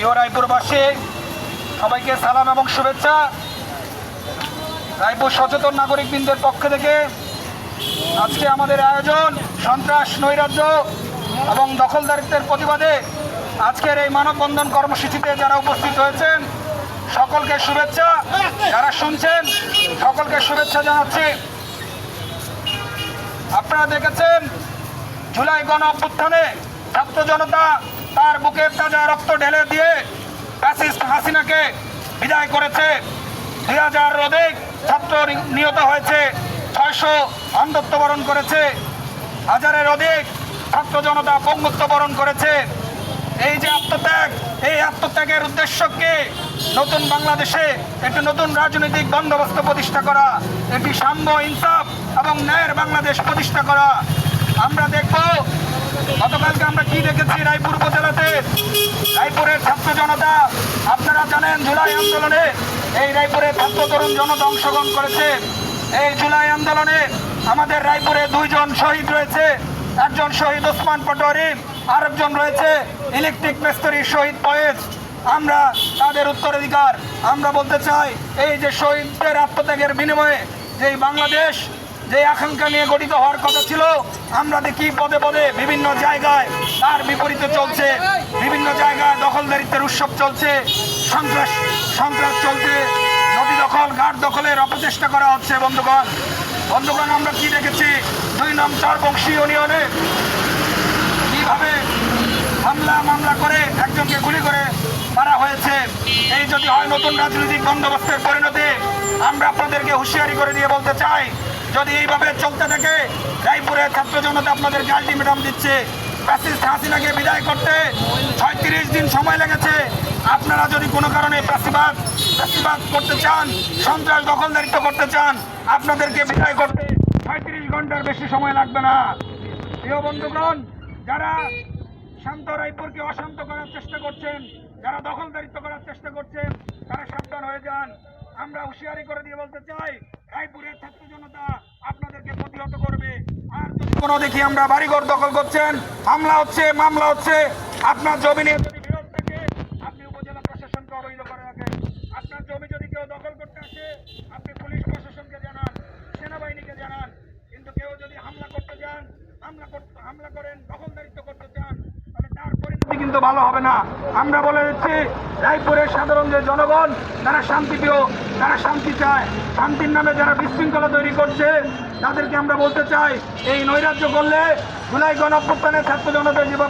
প্রিয় রায়পুরবাসী, সবাইকে সালাম এবং শুভেচ্ছা। রায়পুর সচেতন নাগরিকবৃন্দের পক্ষ থেকে আজকে আমাদের আয়োজন সন্ত্রাস, নৈরাজ্য এবং দখলদারিত্বের প্রতিবাদে আজকের এই মানববন্ধন কর্মসূচিতে যারা উপস্থিত হয়েছেন, সকলকে শুভেচ্ছা। যারা শুনছেন, সকলকে শুভেচ্ছা জানাচ্ছি। আপনারা দেখেছেন, জুলাই গণ অভ্যুত্থানে ছাত্র জনতা তার বুকের তাজা রক্ত ঢেলে দিয়ে ফ্যাসিস্ট হাসিনাকে বিদায় করেছে। দুই হাজার অধিক ছাত্র নিহত হয়েছে, ছয়শো অন্ধত্ব বরণ করেছে। হাজারের অধিক ছাত্র জনতা পঙ্গুত্ব বরণ করেছে। এই যে আত্মত্যাগ, এই আত্মত্যাগের উদ্দেশ্যকে নতুন বাংলাদেশে একটি নতুন রাজনৈতিক বন্দোবস্ত প্রতিষ্ঠা করা, একটি সাম্য ইনসাফ এবং ন্যায়ের বাংলাদেশ প্রতিষ্ঠা করা আমরা দেখব। গতকালকে আমরা কি দেখেছি রায়পুর উপজেলাতে? রায়পুরের ছাত্র জনতা, আপনারা জানেন জুলাই আন্দোলনে এই রায়পুরের ছাত্র তরুণ জনতা অংশগ্রহণ করেছে। এই জুলাই আন্দোলনে আমাদের রায়পুরে দুইজন শহীদ রয়েছে। একজন শহীদ ওসমান পটোয়ারি, আরেকজন রয়েছে ইলেকট্রিক মিস্ত্রি শহীদ পয়েজ। আমরা তাদের উত্তরাধিকার, আমরা বলতে চাই, এই যে শহীদদের আত্মত্যাগের বিনিময়ে যে বাংলাদেশ যে আকাঙ্ক্ষা নিয়ে গঠিত হওয়ার কথা ছিল, আমরা দেখি পদে পদে বিভিন্ন জায়গায় তার বিপরীতে চলছে, বিভিন্ন জায়গায় দখলদারিত্বের উৎসব চলছে, সন্ত্রাস সন্ত্রাস চলছে, নদী দখল, ঘাট দখলের অপচেষ্টা করা হচ্ছে, বন্ধুগণ। বন্ধুগণ, আমরা কি দেখেছি? দুই নাম চার চারবংশী ইউনিয়নে কীভাবে হামলা, মামলা করে একজনকে গুলি করে মারা হয়েছে, এই যদি হয় নতুন রাজনৈতিক বন্দোবস্তের পরিণতি, আমরা আপনাদেরকে হুঁশিয়ারি করে দিয়ে বলতে চাই যদি এইভাবে চলতে থাকে, রায়পুরের ছাত্র জনতা আপনাদেরকে আলটিমেটাম দিচ্ছে। প্যাসিস্ট হাসিনাকে বিদায় করতে ছয়ত্রিশ দিন সময় লেগেছে। আপনারা যদি কোনো কারণে প্যাসিবাদ প্যাসিবাদ করতে চান, সন্ত্রাস দখলদারিত্ব করতে চান, আপনাদেরকে বিদায় করতে ছয়ত্রিশ ঘণ্টার বেশি সময় লাগবে না। প্রিয় বন্ধুগণ, যারা শান্ত রায়পুরকে অশান্ত করার চেষ্টা করছেন, যারা দখলদারিত্ব করার চেষ্টা করছেন, তারা সাবধান হয়ে যান। আমরা হুঁশিয়ারি করে দিয়ে বলতে চাই রায়পুরের ছাত্র জনতা আপনাদেরকে প্রতিহত করবে। আর যদি কোনো দেখি আমরা বাড়িঘর দখল করছেন, হামলা হচ্ছে, মামলা হচ্ছে, আপনার জমি নিয়ে যদি বিরোধ থাকে, আপনি উপজেলা প্রশাসনকে অবহিত করে রাখেন আপনার জমি যদি কেউ দখল করতে আসে, আপনি পুলিশ প্রশাসনকে জানান, সেনাবাহিনীকে জানান। কিন্তু কেউ যদি হামলা করতে যান, হামলা করতে হামলা করেন, দখলদারিত্ব করতে চান কিন্তু ভালো হবে না। আমরা বলে দিচ্ছি, রায়পুরের সাধারণ যে জনগণ, তারা শান্তিপ্রিয় তারা শান্তি চায়। শান্তির নামে যারা বিশৃঙ্খলা তৈরি করছে, তাদেরকে আমরা বলতে চাই, এই নৈরাজ্য করলে জুলাই গণ অভ্যুত্থানের ছাত্র জনতা যেভাবে